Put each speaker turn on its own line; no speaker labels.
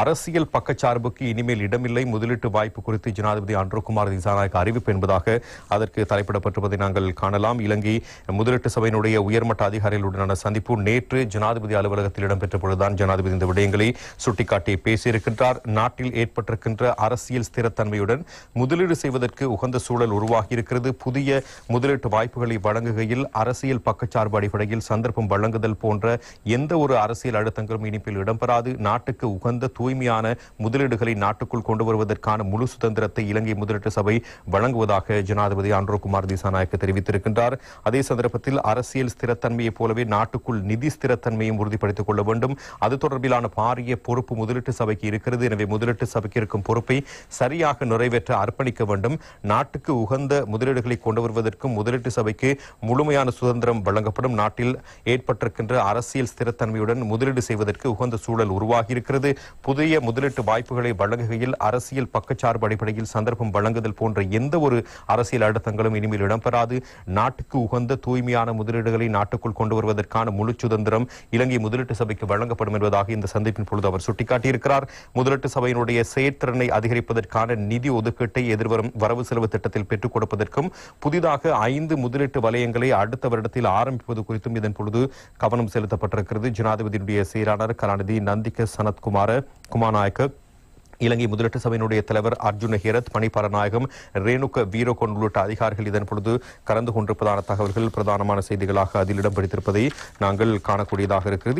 அரசியல் பக்கச்சார்புக்கு இனிமேல் இடமில்லை. முதலீட்டு வாய்ப்பு குறித்து ஜனாதிபதி அன்ரோகுமார் திசாநாயக் அறிவிப்பு என்பதாக அதற்கு தலைப்பிடப்பட்டிருப்பதை நாங்கள் காணலாம். இலங்கை முதலீட்டு சபையினுடைய உயர்மட்ட அதிகாரிகளுடனான சந்திப்பு நேற்று ஜனாதிபதி அலுவலகத்தில் இடம்பெற்ற பொழுதுதான் ஜனாதிபதி இந்த விடயங்களை சுட்டிக்காட்டி பேசியிருக்கின்றார். நாட்டில் ஏற்பட்டிருக்கின்ற அரசியல் ஸ்திரத்தன்மையுடன் முதலீடு செய்வதற்கு உகந்த சூழல் உருவாகியிருக்கிறது. புதிய முதலீட்டு வாய்ப்புகளை வழங்குகையில் அரசியல் பக்கச்சார்பு அடிப்படையில் சந்தர்ப்பம் வழங்குதல் போன்ற எந்த ஒரு அரசியல் அழுத்தங்களும் இனிப்பில் இடம்பெறாது. நாட்டுக்கு உகந்த தூய்மையான முதலீடுகளை நாட்டுக்குள் கொண்டு வருவதற்கான முழு சுதந்திரத்தை இலங்கை முதலீட்டு சபை வழங்குவதாக ஜனாதிபதி ஆண்ட்ரோகுமார் திசாநாயக்க தெரிவித்திருக்கின்றார். அதே சந்தர்ப்பத்தில் அரசியல் ஸ்திரத்தன்மையைப் போலவே நாட்டுக்குள் நிதி ஸ்திரத்தன்மையும் உறுதிப்படுத்திக் கொள்ள வேண்டும். அது தொடர்பிலான பாரிய பொறுப்பு முதலீட்டு சபைக்கு இருக்கிறது. எனவே முதலீட்டு சபைக்கு இருக்கும் பொறுப்பை சரியாக நிறைவேற்ற அர்ப்பணிக்க வேண்டும். நாட்டுக்கு உகந்த முதலீடுகளை கொண்டு வருவதற்கும் முதலீட்டு சபைக்கு முழுமையான சுதந்திரம் வழங்கப்படும். நாட்டில் ஏற்பட்டிருக்கின்ற அரசியல் ஸ்திரத்தன்மையுடன் முதலீடு செய்வதற்கு உகந்த சூழல் உருவாகியிருக்கிறது. புது புதிய முதலீட்டு வாய்ப்புகளை வழங்குகையில் அரசியல் பக்கச்சார்பு அடிப்படையில் சந்தர்ப்பம் வழங்குதல் போன்ற எந்த ஒரு அரசியல் அழுத்தங்களும் இனிமேல் இடம்பெறாது. நாட்டுக்கு உகந்த தூய்மையான முதலீடுகளை நாட்டுக்குள் கொண்டு வருவதற்கான முழு சுதந்திரம் இலங்கை முதலீட்டு சபைக்கு வழங்கப்படும் என்பதாக இந்த சந்திப்பின் பொழுது அவர் சுட்டிக்காட்டியிருக்கிறார். முதலீட்டு சபையினுடைய செயற்திறனை அதிகரிப்பதற்கான நிதி ஒதுக்கீட்டை எதிர்வரும் வரவு செலவு திட்டத்தில் பெற்றுக் கொடுப்பதற்கும் புதிதாக ஐந்து முதலீட்டு வலயங்களை அடுத்த வருடத்தில் ஆரம்பிப்பது குறித்தும் இதன் பொழுது கவனம் செலுத்தப்பட்டிருக்கிறது. ஜனாதிபதியினுடைய செயலாளர் கலாநிதி நந்திக சனத்குமார குமாநாயக்க இலங்கை முதலீட்டு சபையினுடைய தலைவர் அர்ஜுன ஹேரத் பணிப்பாளநாயகம் ரேணுக வீரகொன் உள்ளிட்ட அதிகாரிகள் இதன் பொழுது கலந்து கொண்டிருப்பதான தகவல்கள் பிரதானமான செய்திகளாக அதில் இடம் பிடித்திருப்பதை நாங்கள் காணக்கூடியதாக இருக்கிறது.